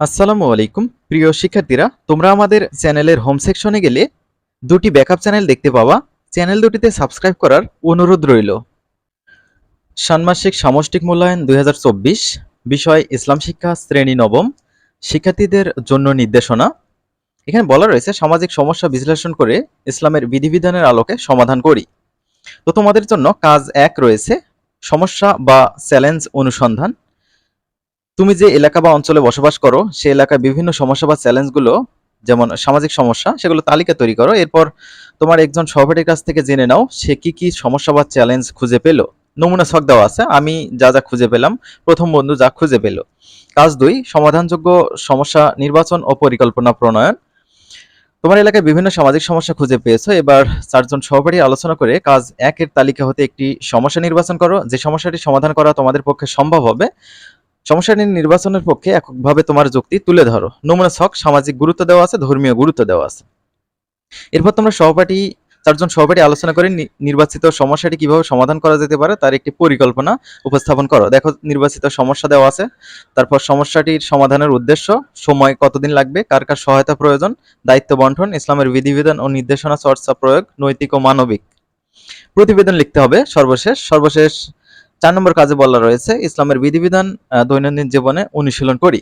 আসসালামু আলাইকুম। প্রিয় শিক্ষার্থীরা, তোমরা আমাদের চ্যানেলের হোম সেকশনে গেলে দুটি ব্যাকআপ চ্যানেল দেখতে পাওয়া চ্যানেল দুটিতে সাবস্ক্রাইব করার অনুরোধ রইল। ষান্মাসিক সামষ্টিক মূল্যায়ন দুই হাজার চব্বিশ, বিষয় ইসলাম শিক্ষা শ্রেণি নবম, শিক্ষার্থীদের জন্য নির্দেশনা। এখানে বলা রয়েছে, সামাজিক সমস্যা বিশ্লেষণ করে ইসলামের বিধিবিধানের আলোকে সমাধান করি। তো তোমাদের জন্য কাজ এক রয়েছে, সমস্যা বা চ্যালেঞ্জ অনুসন্ধান। তুমি যে এলাকা বা অঞ্চলে বসবাস করো, সে এলাকায় বিভিন্ন সমস্যা বা চ্যালেঞ্জগুলো যেমন সামাজিক সমস্যা, সেগুলো তালিকা তৈরি করো। এরপর তোমার একজন সহপাঠীর কাছ থেকে জেনে নাও, সে কি কি সমস্যা বা চ্যালেঞ্জ খুঁজে পেল। নমুনা ছক দেওয়া আছে, আমি যা যা খুঁজে পেলাম, প্রথম বন্ধু যা খুঁজে পেল। কাজ দুই, সমাধানযোগ্য সমস্যা নির্বাচন ও পরিকল্পনা প্রণয়ন। তোমার এলাকায় বিভিন্ন সামাজিক সমস্যা খুঁজে পেয়েছ, এবার চারজন সহপাঠী আলোচনা করে কাজ একের তালিকা হতে একটি সমস্যা নির্বাচন করো। যে সমস্যাটি সমাধান করা তোমাদের পক্ষে সম্ভব হবে সমস্যাটি নির্বাচনের পক্ষে এককভাবে তোমার যুক্তি তুলে ধরো। নমুনা ছক, সামাজিক গুরুত্ব দেওয়া আছে, ধর্মীয় গুরুত্ব দেওয়া আছে। এরপর তোমরা সহপাঠী, চারজন সহপাঠী আলোচনা করে নির্বাচিত সমস্যাটি কীভাবে সমাধান করা যেতে পারে তার একটি পরিকল্পনা উপস্থাপন করো। দেখো, নির্বাচিত সমস্যা দেওয়া আছে। তারপর সমস্যাটির সমাধানের উদ্দেশ্য, সময় কতদিন লাগবে, কার কার সহায়তা প্রয়োজন, দায়িত্ব বন্টন, ইসলামের বিধিবিধান ও নির্দেশনা চর্চা প্রয়োগ, নৈতিক ও মানবিক। প্রতিবেদন লিখতে হবে সর্বশেষ। সর্বশেষ চার নম্বর কাজে বলা রয়েছে, ইসলামের বিধিবিধান দৈনন্দিন জীবনে অনুশীলন করি।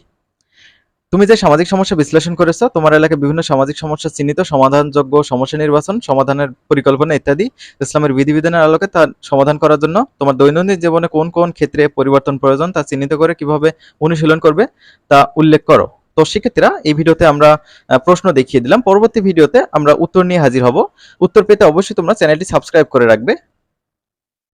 তুমি যে সামাজিক সমস্যা বিশ্লেষণ করেছ, তোমার এলাকায় বিভিন্ন সামাজিক সমস্যা চিহ্নিত, সমাধানযোগ্য সমস্যা নির্বাচন, সমাধানের পরিকল্পনা ইত্যাদি ইসলামের বিধিবিধানের আলোকে তা সমাধান করার জন্য তোমার দৈনন্দিন জীবনে কোন কোন ক্ষেত্রে পরিবর্তন প্রয়োজন তা চিহ্নিত করে কীভাবে অনুশীলন করবে তা উল্লেখ করো। তো শিক্ষার্থীরা এই ভিডিওতে আমরা প্রশ্ন দেখিয়ে দিলাম। পরবর্তী ভিডিওতে আমরা উত্তর নিয়ে হাজির হব। উত্তর পেতে অবশ্যই তোমরা চ্যানেলটি সাবস্ক্রাইব করে রাখবে।